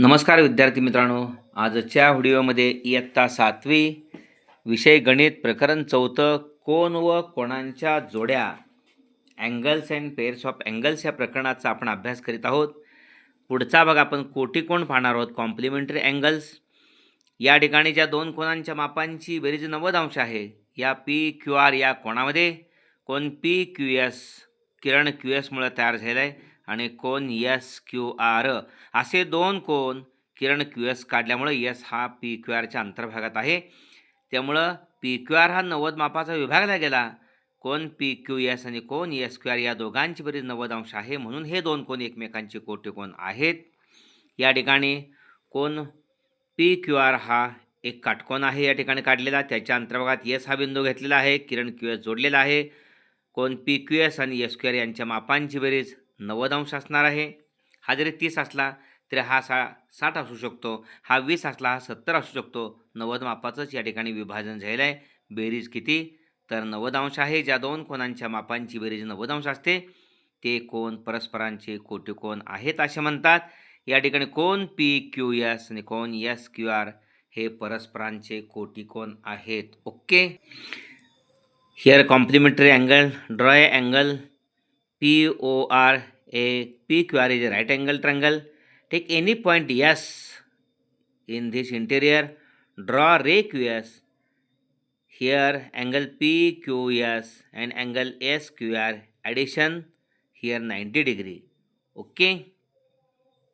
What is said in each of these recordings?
नमस्कार विद्यार्थी मित्रांनो आजच्या व्हिडिओमध्ये इयत्ता सातवी विषय गणित प्रकरण चौथं कोण व कोणांच्या जोड्या angles and pairs of angles या प्रकरणाचा आपण अभ्यास करीत आहोत पुढचा भाग आपण कोण पाहणार आहोत कॉम्प्लिमेंटरी अँगल्स या ठिकाणी ज्या दोन कोणांच्या मापांची बेरीज नव्वद अंश आहे या पी क्यू आर या कोणामध्ये कोण पी क्यू एस किरण क्यू एसमुळे तयार झालेलं आहे आणि कोण यस क्यू आर असे दोन कोण किरण क्यू एस काढल्यामुळं यस हा पी क्यू आरच्या अंतर्भागात आहे त्यामुळं पी क्यू आर हा नव्वद मापाचा विभागला गेला कोण पी क्यू एस आणि कोण एस क्यू आर या दोघांची बरीच नव्वद अंश आहे म्हणून हे दोन कोण एकमेकांचे कोटे कोण आहेत या ठिकाणी कोण पी क्यू आर हा एक काटकोन आहे या ठिकाणी काढलेला त्याच्या अंतर्भागात एस हा बिंदू घेतलेला आहे किरण क्यू एस जोडलेला आहे कोण पी क्यू एस आणि एस क्यू आर यांच्या मापांची बरीच नव्वद अंश असणार आहे हा जरी तीस असला तरी हा सा साठ असू शकतो हा वीस असला हा सत्तर असू शकतो नव्वद मापाचंच या ठिकाणी विभाजन झालेलं आहे बेरीज किती तर नव्वद अंश आहे ज्या दोन कोणांच्या मापांची बेरीज नव्वद अंश असते ते कोण परस्परांचे कोण आहेत असे म्हणतात या ठिकाणी कोण पी क्यू एस आणि कोण एस क्यू आर हे परस्परांचे कोण आहेत okay here complementary angle draw angle P O R a PQR is a right angle triangle. Take any point S in this interior. Draw Q S. Here angle PQS and angle SQR addition here 90 degree. Okay.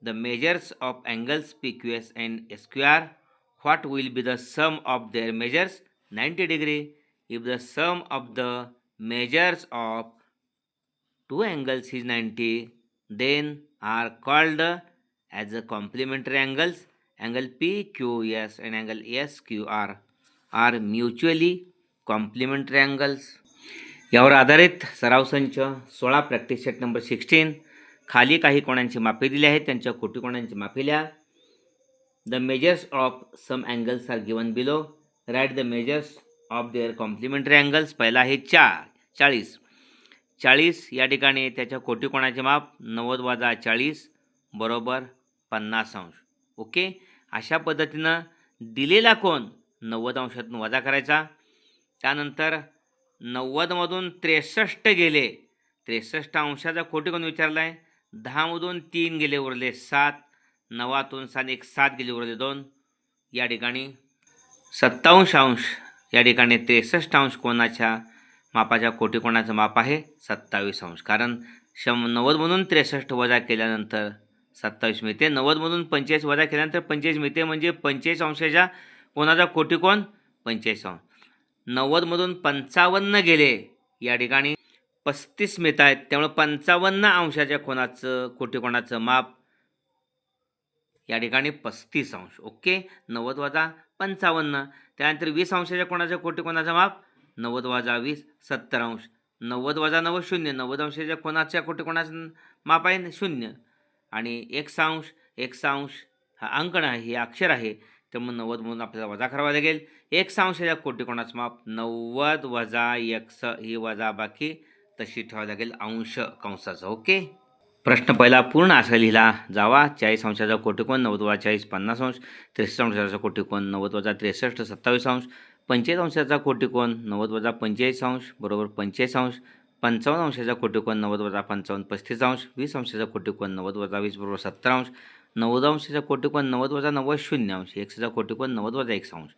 The measures of angles PQS and SQR. What will be the sum of their measures? 90 degree. If the sum of the measures of two angles then are called as a complementary angles angle P Q S and angle S Q R are mutually complementary angles यावर आधारित सराव संच सोळा practice set number sixteen खाली काही कोणांची माफी दिली आहेत त्यांच्या खोटी कोणांची माफी लिहा the measures of some angles are given below write the measures of their complementary angles पहिला आहे चार चाळीस चाळीस या ठिकाणी त्याच्या कोटीकोणाचे माप नव्वद वाजा चाळीस बरोबर पन्नास अंश ओके अशा पद्धतीनं दिलेला कोण नव्वद अंशातून वजा करायचा त्यानंतर नव्वदमधून त्रेसष्ट गेले त्रेसष्ट अंशाचा कोटी कोण विचारला आहे दहामधून तीन गेले उरले सात नवातून सात एक सात गेले उरले दोन या ठिकाणी सत्तावंश अंश या ठिकाणी त्रेसष्ट अंश कोणाच्या मापाच्या कोटीकोणाचं माप आहे सत्तावीस अंश कारण शं नव्वदमधून त्रेसष्ट वजा केल्यानंतर सत्तावीस मिळते नव्वदमधून पंचेचाळीस वजा केल्यानंतर पंचेचाळीस मिळते म्हणजे पंचेचाळीस अंशाच्या कोणाचा कोटीकोण पंचेचाळीस अंश नव्वदमधून पंचावन्न गेले या ठिकाणी पस्तीस मिळत आहेत त्यामुळे पंचावन्न अंशाच्या कोणाचं कोटीकोणाचं माप या ठिकाणी पस्तीस अंश ओके नव्वद वजा पंचावन्न त्यानंतर वीस अंशाच्या कोणाच्या कोटीकोणाचं माप नव्वद वाजा वीस सत्तर अंश नव्वद वजा नव्वद शून्य नव्वद अंशाच्या कोणाच्या कुठे कोणाचं माप आहे शून्य आणि एक सांश एक हा अंकण आहे हे अक्षर आहे त्यामुळे नव्वद म्हणून आपल्याला वजा करावा लागेल एक अंशाच्या कोटी कोणाचं माप नव्वद वजा एक स ही वजा बाकी तशी ठेवावी लागेल अंश कंसाचा ओके प्रश्न पहिला पूर्ण असा लिहिला जावा चाळीस अंशाचा कोटिकोण नव्वद वजा चाळीस पन्नास अंश त्रेसष्ट अंशाचा कोटिकोण नव्वद वजा त्रेसष्ट सत्तावीस अंश पंचेचाळीस अंशाचा कोटिकोण नव्वद वजा पंचेचाळीस अंश बरोबर पंचेचाळीस अंश पंचावन्न अंशाचा कोटिकोन नव्वद वजा पंचावन्न पस्तीस अंश वीस अंशाचा कोटिकोन नव्वद वजा वीस बरोबर सत्तर अंश नव्वद अंशाचा कोटिकोण नव्वद वजा नव्वद शून्य अंश एकशेचा कोटिकोण नव्वद वजा एक अंश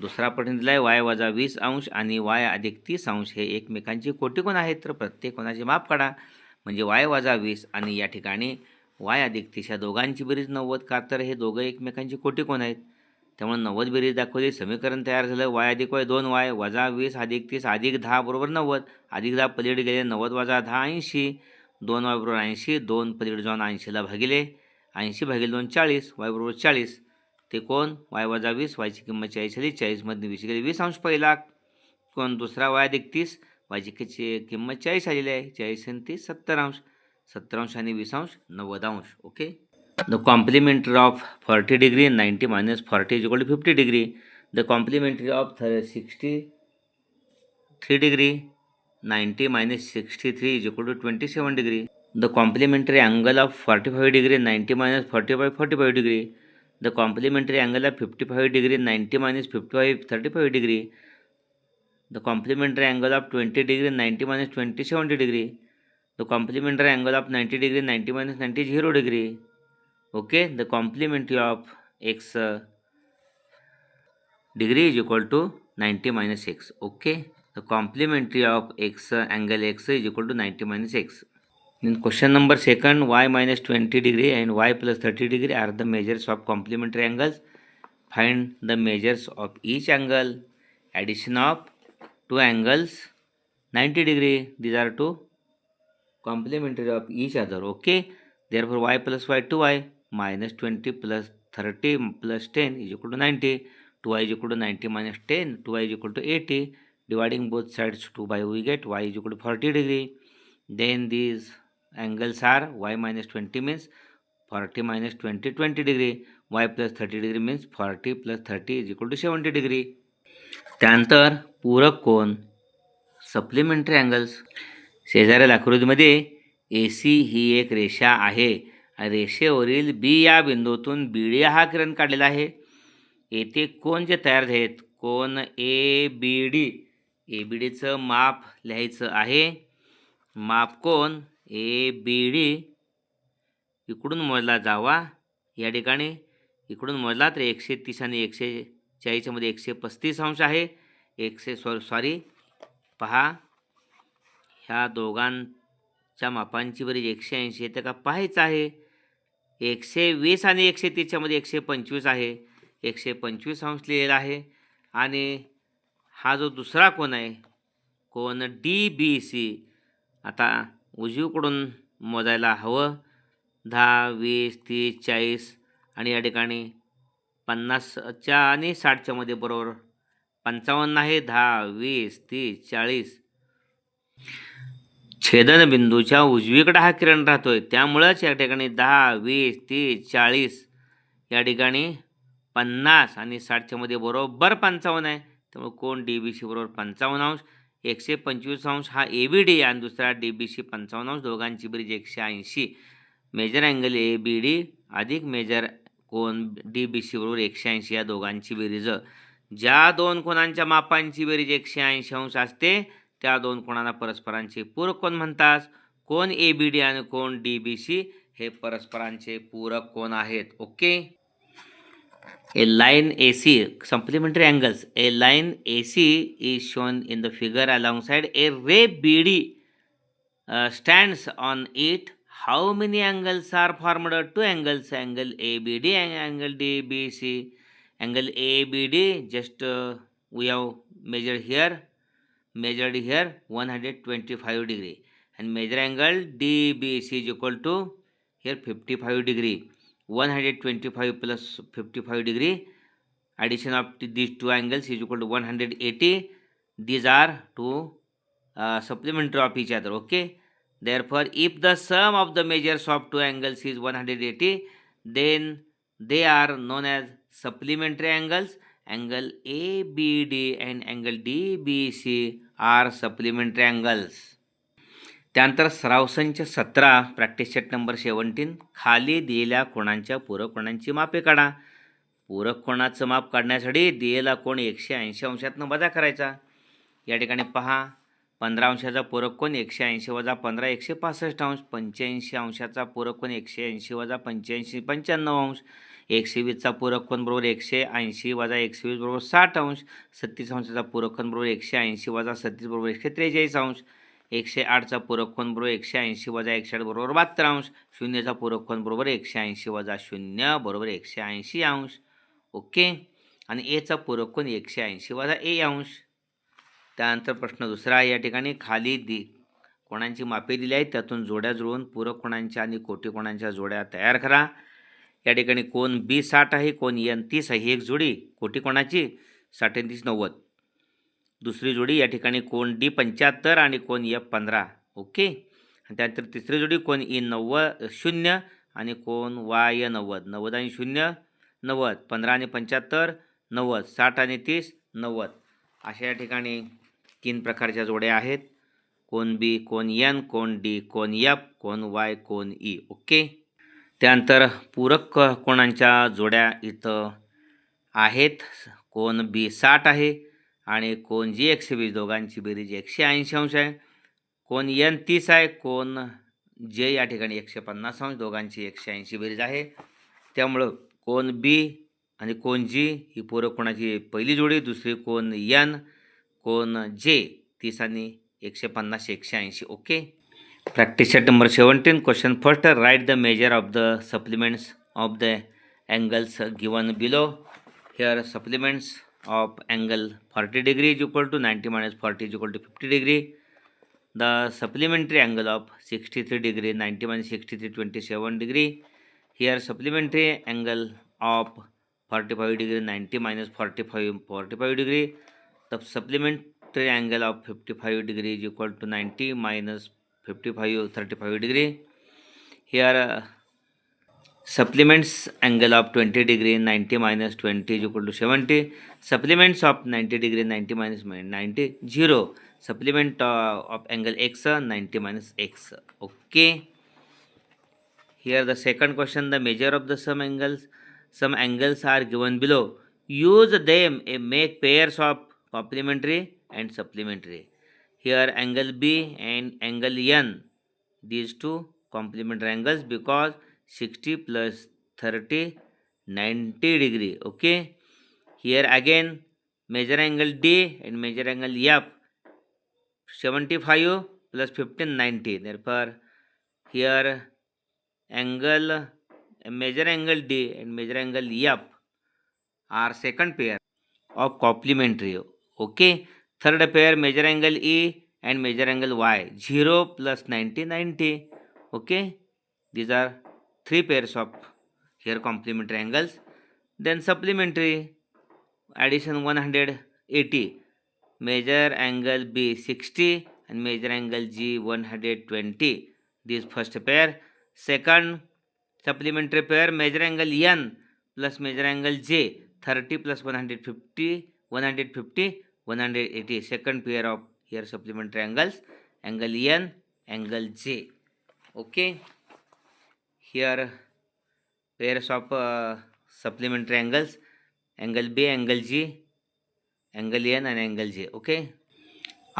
दुसरा प्रश्न दिला आहे वाय वजा वीस अंश आणि वाय अधिक तीस अंश हे एकमेकांची कोटिकोण आहेत तर प्रत्येक कोणाची माप काढा म्हणजे वाय वजा वीस आणि या ठिकाणी वाय अधिक तीस या दोघांची बरीच नव्वद का तर हे दोघं एकमेकांची कोटीकोण आहेत त्यामुळे नव्वद बेरीज दाखवली समीकरण तयार झालं वाय अधिक वाय दोन वाय वजा वीस अधिक तीस अधिक दहा बरोबर नव्वद अधिक दहा पलीड गेले नव्वद वजा दहा ऐंशी दोन वाय बरोबर ऐंशी दोन पलीड जाऊन ऐंशीला भागिले ऐंशी भागिले दोन चाळीस वाय बरोबर चाळीस ते कोण वाय वजा वीस वायची किंमत चाळीस आली चाळीसमध्ये वीस गेली वीस अंश पहिला कोण दुसरा वाय अधिक तीस वायची किंमत चाळीस आलेली आहे चाळीस आणि तीस सत्तर अंश सत्तर अंश आणि वीस अंश नव्वद अंश okay The complementary of 40 degree and 90 minus 40 is equal to 50 degree. The complementary of 63 degree, 90 minus 63 is equal to 27 degree. The complementary angle of 45 degree and 90 minus 40 by 45 degree. The complementary angle of 55 degree and 90 minus 55 35 degree. The complementary angle of 20 degree and 90 minus 20 70 degree. The complementary angle of 90 degree and 90 minus 90 0 degree okay the complementary of x uh, degree is equal to 90 minus x okay the complementary of x uh, angle x is equal to 90 minus x In question number second y minus 20 degree and y plus 30 degree are the measures of complementary angles find the measures of each angle addition of two angles 90 degree these are two complementary of each other okay therefore y plus y 2y minus twenty plus thirty plus ten is equal to ninety two I is equal to ninety minus ten two y is equal to eighty dividing both sides two by we get y is equal to forty degree then these angles are y minus twenty means forty minus twenty twenty degree y plus thirty degree means forty plus thirty is equal to seventy degree त्यानंतर पूरक कोण supplementary angles शेजाऱ्या आकृतीमध्ये ए C ही एक रेषा आहे रेषेवरील बी या बिंदूतून बीडी हा किरण काढलेला आहे येथे कोण जे तयार आहेत कोण A B D A B डीचं माप लिहायचं आहे माप कोण ए बी डी इकडून मोजला जावा या ठिकाणी इकडून मोजला तर एकशे तीस आणि एकशे चाळीसमध्ये एकशे पस्तीस अंश आहे एकशे सॉरी सॉरी पहा ह्या दोघांच्या मापांची बरीच एकशे ऐंशी येते का पाहायचं आहे एकशे वीस आणि एकशे तीसच्यामध्ये एकशे पंचवीस आहे एकशे पंचवीस अंश लिहिलेला आहे आणि हा जो दुसरा कोण आहे कोण डी बी सी आता उजवीकडून मोजायला हवं दहा वीस तीस चाळीस आणि या ठिकाणी पन्नासच्या आणि साठच्यामध्ये बरोबर पंचावन्न आहे दहा वीस तीस चाळीस छेदनबिंदूच्या उजवीकडे हा किरण राहतो आहे त्यामुळंच या ठिकाणी दहा वीस तीस चाळीस या ठिकाणी पन्नास आणि साठच्यामध्ये बरोबर पंचावन्न आहे त्यामुळे कोण डी बी सी बरोबर पंचावन्न अंश एकशे पंचवीस अंश हा ए बी डी आणि दुसरा डी बी सी पंचावन्न अंश दोघांची ब्रिज एकशे ऐंशी measure angle A B D अधिक मेजर कोण डी बी सी बरोबर एकशे ऐंशी या दोघांची बेरीज ज्या दोन कोणांच्या मापांची बेरीज एकशे ऐंशी अंश असते त्या दोन कोणाला परस्परांचे पूरक कोण म्हणतात कोण ए बी डी आणि कोण डी बी सी हे परस्परांचे पूरक कोण आहेत okay A line A C supplementary angles A line A C is shown in the figure along side A ray B D stands on it how many angles are formed two angles angle A B D angle D B C angle A B D just we have measure here measured here 125 degree and major angle DBC is equal to here 55 degree 125 plus 55 degree addition of these two angles is equal to 180 these are two uh, supplementary of each other okay therefore if the sum of the measures of two angles is 180 then they are known as supplementary angles A B D angle ABD D B C are supplementary angles. त्यानंतर सरावसंच सतरा practice set number seventeen खाली दिलेल्या कोणांच्या पूरक कोणांची मापे काढा पूरक कोणाचं माप काढण्यासाठी दिलेला कोण एकशे ऐंशी अंशातनं वजा करायचा या ठिकाणी पहा पंधरा अंशाचा पूरक कोण एकशे ऐंशी वजा पंधरा एकशे पासष्ट अंश पंच्याऐंशी अंशाचा पूरक कोण एकशे ऐंशी वजा पंच्याऐंशी पंच्याण्णव अंश एकशे वीसचा पूरक कोण बरोबर एकशे ऐंशी वजा एकशे वीस बरोबर साठ अंश सत्तीस अंशाचा पूरक कोण बरोबर एकशे ऐंशी वजा सत्तीस बरोबर एकशे त्रेचाळीस अंश एकशे आठचा पूरक कोण बरोबर एकशे ऐंशी वजा एकशे आठ बरोबर बहात्तर अंश शून्यचा पूरक कोण बरोबर एकशे ऐंशी वजा शून्य बरोबर एकशे ऐंशी अंश ओके आणि एचा पूरक कोण एकशे ऐंशी वजा ए अंश त्यानंतर प्रश्न दुसरा आहे या ठिकाणी खाली दि कोणांची मापे दिली आहे त्यातून जोड्या जुळवून पूरक कोणांच्या आणि कोटी कोणांच्या जोड्या तयार करा या ठिकाणी कोण बी साठ आहे कोण एन तीस आहे ही एक जोडी कोटी कोणाची साठ तीस नव्वद दुसरी जोडी या ठिकाणी कोण डी पंच्याहत्तर आणि कोण एफ पंधरा ओके आणि त्यानंतर तिसरी जोडी कोण ई नव्वद शून्य आणि कोण वाय नव्वद नव्वद आणि शून्य नव्वद पंधरा आणि पंच्याहत्तर नव्वद साठ आणि तीस नव्वद अशा या ठिकाणी तीन प्रकारच्या जोड्या आहेत कोण बी कोण एन कोण डी कोण एफ कोण वाय कोण ई ओके त्यानंतर पूरक कोणांच्या जोड्या इथं आहेत कोण बी साठ आहे आणि कोण जी एकशे वीस दोघांची बेरीज एकशे ऐंशी अंश आहे कोण एन तीस आहे कोण जे या ठिकाणी एकशे पन्नास अंश दोघांची एकशे ऐंशी बेरीज आहे त्यामुळं कोण बी आणि कोण जी ही पूरक कोणाची पहिली जोडी दुसरी कोण यन कोण जे तीस आणि एकशे पन्नास एकशे ऐंशी okay Practice set number 17. Question first, write the measure of the supplements of the angles given below. Here supplements of angle 40 degree is equal to 90 minus 40 is equal to 50 degree. The supplementary angle of 63 degree, 90 minus 63, 27 degree. Here supplementary angle of 45 degree, 90 minus 45, 45 degree. The supplementary angle of 55 degree is equal to 90 minus fifty five thirty five degree here supplements angle of 20 degree 90 minus 20 is equal to 70 supplements of 90 degree 90 minus 90 0 supplement of angle x 90 minus x okay here the second question the measure of the some angles some angles are given below use them and make pairs of complementary and supplementary here angle B and angle N these two complementary angles because 60 plus 30 90 degree okay here again measure angle D and measure angle F 75 plus 15 90 therefore here angle measure angle D and measure angle F are second pair of complementary okay third pair major angle E and major angle Y 0 plus 90 90 okay these are three pairs of here complementary angles then supplementary addition 180 major angle B 60 and major angle G 120 this first pair second supplementary pair major angle N plus major angle J 30 plus 150 150 180 second pair of pair of here angle n angle j J okay here of of supplementary angles angle b angle g angle n आणि angle J okay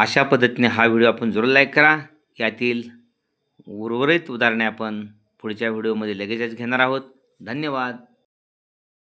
अशा पद्धतीने हा video आपण जरूर like करा यातील उर्वरित उदाहरणे आपण पुढच्या व्हिडिओमध्ये लगेचच घेणार आहोत धन्यवाद